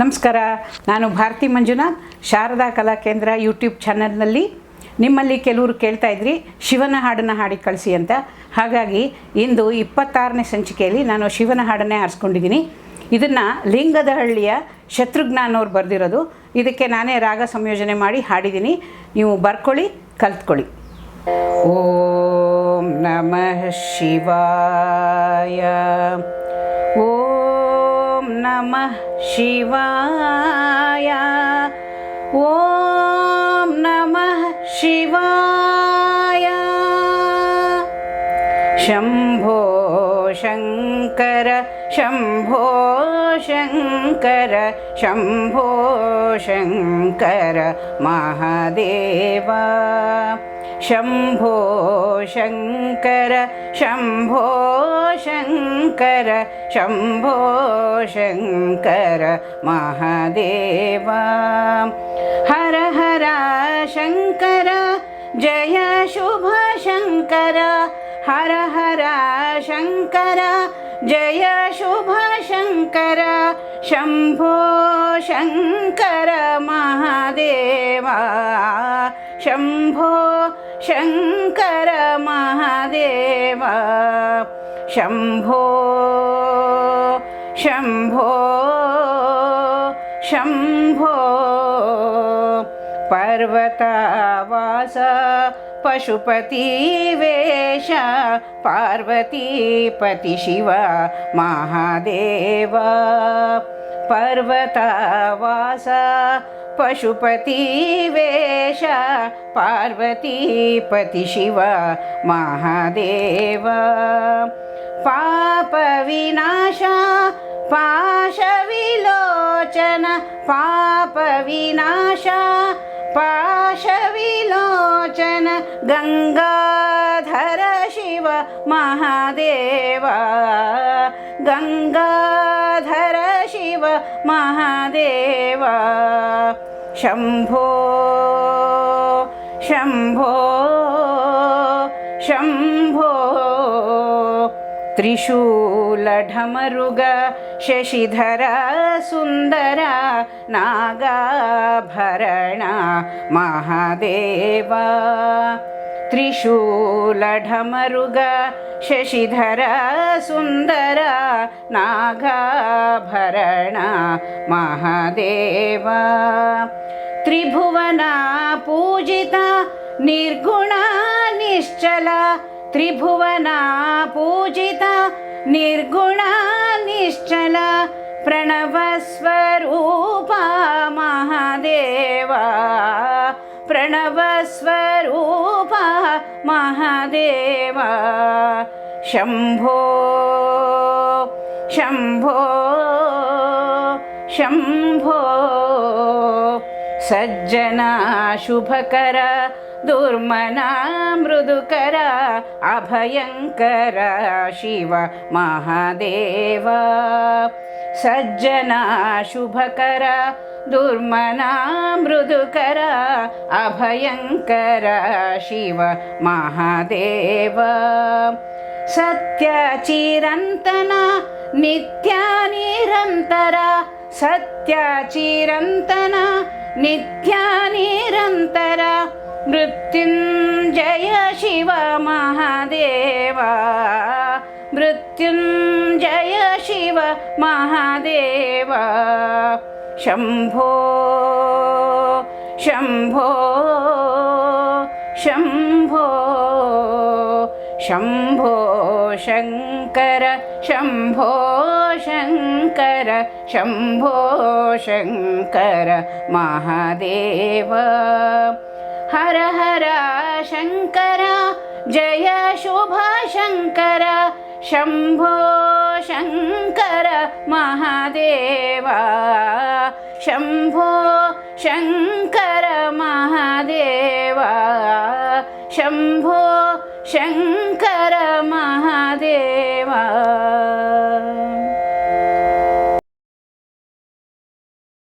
ನಮಸ್ಕಾರ. ನಾನು ಭಾರತಿ ಮಂಜುನಾಥ್, ಶಾರದಾ ಕಲಾ ಕೇಂದ್ರ ಯೂಟ್ಯೂಬ್ ಚಾನಲ್ನಲ್ಲಿ ನಿಮ್ಮಲ್ಲಿ ಕೆಲವರು ಕೇಳ್ತಾ ಇದ್ರಿ, ಶಿವನ ಹಾಡನ್ನು ಹಾಡಿ ಕಳಿಸಿ ಅಂತ. ಹಾಗಾಗಿ ಇಂದು ಇಪ್ಪತ್ತಾರನೇ ಸಂಚಿಕೆಯಲ್ಲಿ ನಾನು ಶಿವನ ಹಾಡನ್ನೇ ಆರಿಸ್ಕೊಂಡಿದ್ದೀನಿ ಇದನ್ನು ಲಿಂಗದಹಳ್ಳಿಯ ಶತ್ರುಘ್ನ ಅನ್ನೋರು ಬರೆದಿರೋದು. ಇದಕ್ಕೆ ನಾನೇ ರಾಗ ಸಂಯೋಜನೆ ಮಾಡಿ ಹಾಡಿದ್ದೀನಿ. ನೀವು ಬರ್ಕೊಳ್ಳಿ, ಕಲ್ತ್ಕೊಳ್ಳಿ. ಓಂ ನಮಃ ಶಿವಾಯ. ಓಂ नमः शिवाय ॐ नमः शिवाय शम्भो शङ्कर शम्भो शङ्कर शम्भो शङ्कर महादेवा शम्भो शङ्कर शम्भो शङ्कर शम्भो शङ्कर महादेव। हर हर शङ्कर जय शुभ शङ्कर हर हर शङ्कर जय शुभ शङ्कर शम्भो शङ्कर महादेवा। शम्भो शङ्कर महादेव। शम्भो शम्भो शम्भो पर्वतावास पशुपतिवेश पार्वतीपतिशिव महादेव। पर्वतावास पशुपतिवेश पार्वतीपति शिव महादेव। पापविनाश पाशविलोचन पापविनाश पाशविलोचन गङ्गाधर शिव महादेव। गङ्गाधर शिव महादेव। शम्भो शम्भो शम्भो त्रिशूलढमरुग शशिधर सुन्दर नागाभरण महादेव। त्रिशूलढमरुग शशिधर सुन्दर नागाभरण महादेव। त्रिभुवना पूजिता निर्गुणा निश्चल। त्रिभुवना पूजिता निर्गुणा निश्चल। प्रणवस्वरूपा महादेवा शम्भो शम्भो शम्भो सज्जना शुभकर दुर्मना मृदुकर अभयङ्कर शिव महादेव। सज्जना शुभकर दुर्मना मृदुकर अभयङ्कर शिव महादेव। सत्यचिरन्तन नित्यानिरन्तर सत्यचिरन्तन नित्यानिरन्तर मृत्युञ्जय शिव महादेव। महादेव। शम्भो शम्भो शम्भो शम्भो शङ्कर शम्भो शङ्कर शम्भो शङ्कर महादेव। हर हर शङ्कर जय शुभ शङ्कर शम्भो शङ्कर महादेवा। शम्भो शङ्कर महादेवा। शम्भो शङ्कर महादेवा।